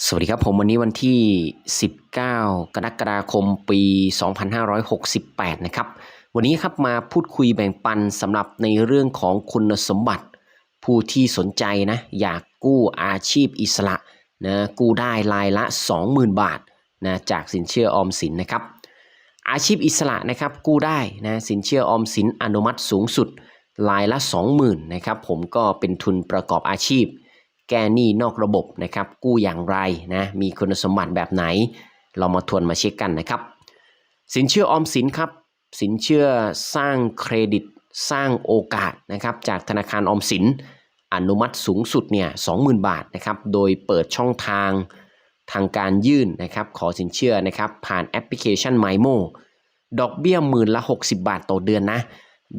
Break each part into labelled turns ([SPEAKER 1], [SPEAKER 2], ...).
[SPEAKER 1] สวัสดีครับผมวันนี้วันที่ 19 กรกฎาคมปี 2568 นะครับ วันนี้ครับมาพูดคุยแบ่งปันสำหรับในเรื่องของคุณสมบัติ ผู้ที่สนใจนะอยากกู้อาชีพอิสระนะกู้ได้รายละ 20,000 บาทนะจากสินเชื่อออมสินนะครับ อาชีพอิสระนะครับกู้ได้นะสินเชื่อออมสินอนุมัติสูงสุดรายละ 20,000นะครับผมก็เป็นทุนประกอบอาชีพ แก้หนี้นอกระบบนะครับ กู้อย่างไรนะ มีคุณสมบัติแบบไหน เรามาทวนมาเช็คกันนะครับ สินเชื่อออมสินครับ สินเชื่อสร้างเครดิตสร้างโอกาสนะครับ จากธนาคารออมสิน อนุมัติสูงสุดเนี่ย20,000 บาทนะครับ โดยเปิดช่องทางทางการยื่นนะครับ ขอสินเชื่อนะครับ ผ่านแอปพลิเคชัน MyMo ดอกเบี้ยหมื่นละ 60 บาทต่อเดือนนะ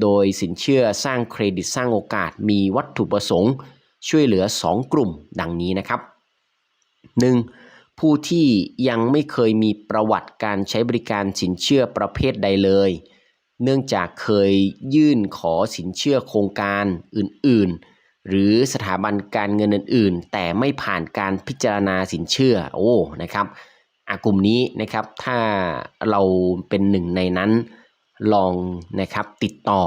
[SPEAKER 1] โดยสินเชื่อสร้างเครดิตสร้างโอกาสมีวัตถุประสงค์ ช่วยเหลือ 2 กลุ่มดังนี้นะครับ 1. ผู้ที่ยังไม่เคยมีประวัติการใช้บริการสินเชื่อประเภทใดเลย เนื่องจากเคยยื่นขอสินเชื่อโครงการอื่น ๆ หรือสถาบันการเงินอื่น ๆ แต่ไม่ผ่านการพิจารณาสินเชื่อโอ้นะครับอะกลุ่มนี้นะครับถ้าเราเป็นหนึ่งในนั้นลองนะครับติดต่อ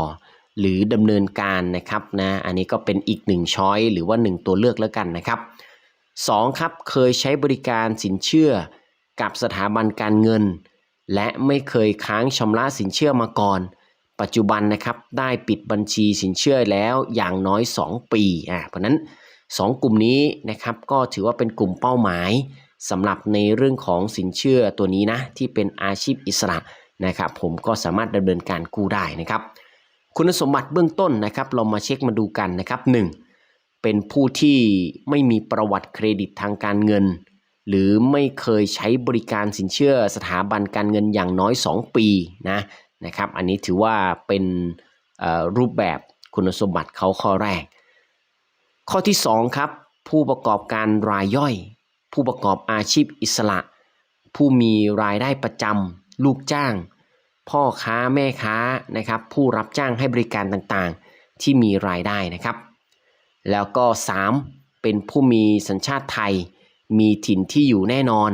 [SPEAKER 1] หรือดำเนินการนะครับนะอันนี้ก็เป็นอีกหนึ่งช้อยหรือว่า 1 ตัวเลือกแล้วกันนะครับ 2. ครับเคยใช้บริการสินเชื่อกับสถาบันการเงิน และไม่เคยค้างชำระสินเชื่อมาก่อน ปัจจุบันนะครับได้ปิดบัญชีสินเชื่อแล้วอย่างน้อย 2 ปีอ่าเพราะนั้น 2 กลุ่มนี้นะครับก็ถือว่าเป็นกลุ่มเป้าหมายสำหรับในเรื่องของสินเชื่อตัวนี้นะที่เป็นอาชีพอิสระนะครับ ผมก็สามารถดำเนินการกู้ได้นะครับ คุณสมบัติเบื้องต้นนะครับ เรามาเช็คมาดูกันนะครับ 1. เป็นผู้ที่ไม่มีประวัติเครดิตทางการเงิน หรือไม่เคยใช้บริการสินเชื่อสถาบันการเงินอย่างน้อย 2 ปีนะนะครับ อันนี้ถือว่าเป็นรูปแบบคุณสมบัติเขาข้อแรก ข้อที่ 2 ครับ ผู้ประกอบการรายย่อย ผู้ประกอบอาชีพอิสระ ผู้มีรายได้ประจำลูกจ้าง พ่อค้าแม่ค้านะครับผู้รับจ้างให้บริการต่างๆ ที่มีรายได้นะครับ แล้วก็ 3. เป็นผู้มีสัญชาติไทย มีถิ่นที่อยู่แน่นอน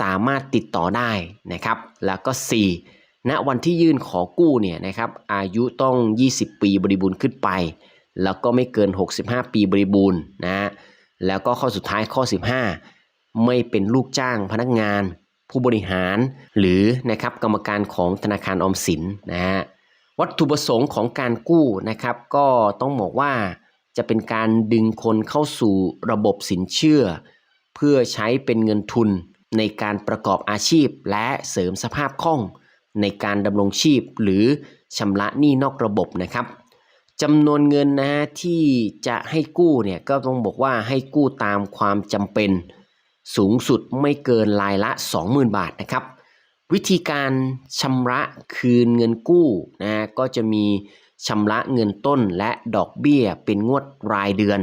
[SPEAKER 1] สามารถติดต่อได้นะครับ แล้วก็ 4. ณวันที่ยื่นขอกู้เนี่ยนะครับอายุต้อง 20 ปีบริบูรณ์ขึ้นไป แล้วก็ไม่เกิน 65 ปีบริบูรณ์นะแล้วก็ข้อสุดท้ายข้อ 15 ไม่เป็นลูกจ้างพนักงาน ผู้บริหารหรือนะครับกรรมการของธนาคารออมสินนะฮะวัตถุประสงค์ของการกู้นะครับ ก็ต้องบอกว่าจะเป็นการดึงคนเข้าสู่ระบบสินเชื่อ เพื่อใช้เป็นเงินทุนในการประกอบอาชีพและเสริมสภาพคล่องในการดำรงชีพหรือชำระหนี้นอกระบบนะครับจำนวนเงินนะที่จะให้กู้เนี่ยก็ต้องบอกว่าให้กู้ตามความจำเป็น สูงสุดไม่เกินรายละ 20,000 บาทนะครับ วิธีการชำระคืนเงินกู้นะก็จะมีชำระเงินต้นและดอกเบี้ยเป็นงวดรายเดือน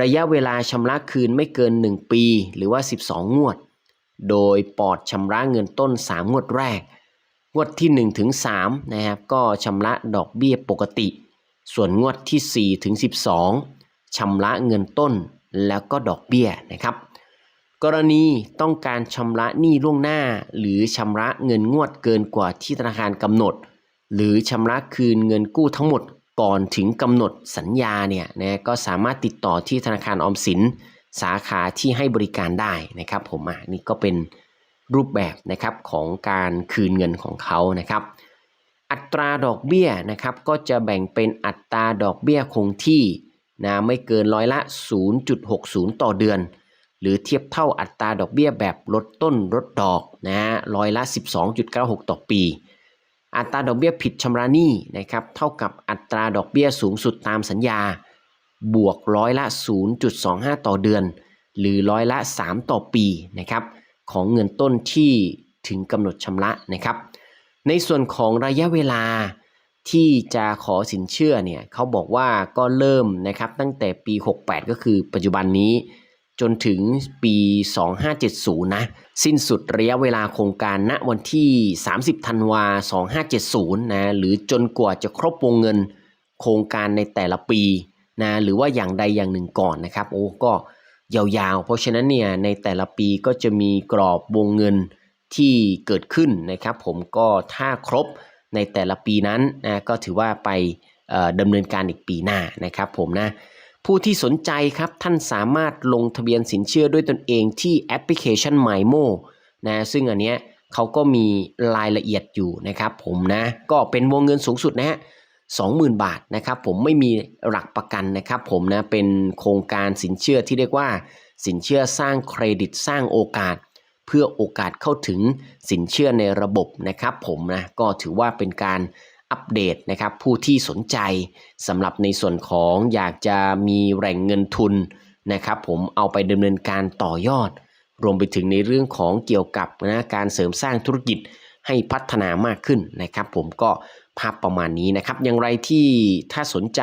[SPEAKER 1] ระยะเวลาชำระคืนไม่เกิน 1 ปี หรือว่า 12 งวด โดยปอดชำระเงินต้น 3 งวดแรก งวดที่1ถึง3นะครับก็ชำระดอกเบี้ยปกติ ส่วนงวดที่4ถึง12ชำระเงินต้นแล้วก็ดอกเบี้ยนะครับ กรณีต้องการชำระหนี้ล่วงหน้า หรือชำระเงินงวดเกินกว่าที่ธนาคารกำหนด หรือชำระคืนเงินกู้ทั้งหมดก่อนถึงกำหนดสัญญาเนี่ยนะก็สามารถติดต่อที่ธนาคารออมสิน สาขาที่ให้บริการได้นะครับ ผมอะนี่ก็เป็นรูปแบบนะครับของการคืนเงินของเขานะครับ อัตราดอกเบี้ยนะครับก็จะแบ่งเป็นอัตราดอกเบี้ยคงที่นะไม่เกินร้อยละ 0.60 ต่อเดือน หรือเทียบเท่าอัตราดอกเบี้ยแบบลดต้นลดดอกนะฮะร้อยละ 12.96 ต่อปี อัตราดอกเบี้ยผิดชำระหนี้นะครับเท่ากับอัตราดอกเบี้ยสูงสุดตามสัญญา บวกร้อยละ 0.25 ต่อเดือน หรือร้อยละ 3 ต่อปีนะครับของเงินต้นที่ถึงกำหนดชำระนะครับ ในส่วนของระยะเวลาที่จะขอสินเชื่อเนี่ยเขาบอกว่าก็เริ่มนะครับตั้งแต่ปี 68 ก็คือปัจจุบันนี้ จนถึงปี 2570 นะ สิ้นสุดระยะเวลาโครงการณวันที่ 30 ธันวา 2570 นะ หรือจนกว่าจะครบวงเงินโครงการในแต่ละปีนะ หรือว่าอย่างใดอย่างหนึ่งก่อนนะครับ โอ้ ก็ยาวๆ เพราะฉะนั้นเนี่ยในแต่ละปีก็จะมีกรอบวงเงินที่เกิดขึ้นนะครับ ผมก็ถ้าครบในแต่ละปีนั้นนะก็ถือว่าไปดำเนินการอีกปีหน้านะครับผมนะ ผู้ที่สนใจครับท่านสามารถลงทะเบียนสินเชื่อด้วยตนเองที่แอปพลิเคชัน MyMo นะซึ่งอันเนี้ยเขาก็มีรายละเอียดอยู่นะครับผมนะก็เป็นวงเงินสูงสุดนะฮะ20,000 บาทนะครับผมไม่มีหลักประกันนะครับผมนะเป็นโครงการสินเชื่อที่เรียกว่า สินเชื่อสร้างเครดิตสร้างโอกาส เพื่อโอกาสเข้าถึงสินเชื่อในระบบนะครับผมนะก็ถือว่าเป็นการ อัปเดตนะครับผู้ที่สนใจสำหรับในส่วนของอยากจะมีแหล่งเงินทุนนะครับผมเอาไปดำเนินการต่อยอด รวมไปถึงในเรื่องของเกี่ยวกับนะการเสริมสร้างธุรกิจให้พัฒนามากขึ้นนะครับผมก็ภาพประมาณนี้นะครับ อย่างไรที่ถ้าสนใจ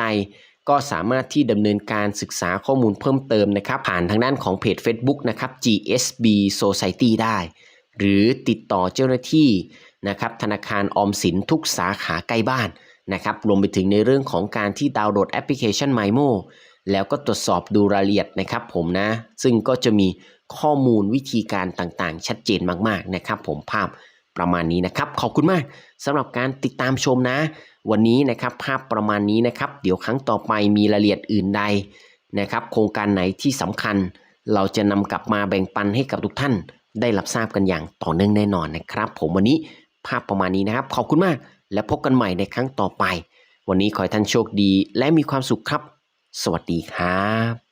[SPEAKER 1] ก็สามารถที่ดำเนินการศึกษาข้อมูลเพิ่มเติมนะครับ ผ่านทางด้านของเพจ Facebook นะครับ GSB Society ได้ หรือติดต่อเจ้าหน้าที่ นะครับธนาคารออมสินทุกสาขาใกล้บ้านนะครับรวมไปถึงในเรื่องของการที่ดาวน์โหลดแอปพลิเคชัน MyMo แล้วก็ตรวจสอบดูรายละเอียดนะครับผมนะ ซึ่งก็จะมีข้อมูลวิธีการต่างๆ ชัดเจนมากๆนะครับผมภาพประมาณนี้นะครับ ขอบคุณมากสำหรับการติดตามชมนะ วันนี้นะครับภาพประมาณนี้นะครับ เดี๋ยวครั้งต่อไปมีรายละเอียดอื่นใดนะครับ โครงการไหนที่สำคัญ เราจะนำกลับมาแบ่งปันให้กับทุกท่าน ได้รับทราบกันอย่างต่อเนื่องแน่นอนนะครับ ผมวันนี้ ภาพประมาณนี้นะครับ ขอบคุณมาก และพบกันใหม่ในครั้งต่อไป วันนี้ขอให้ท่านโชคดี และมีความสุขครับ สวัสดีครับ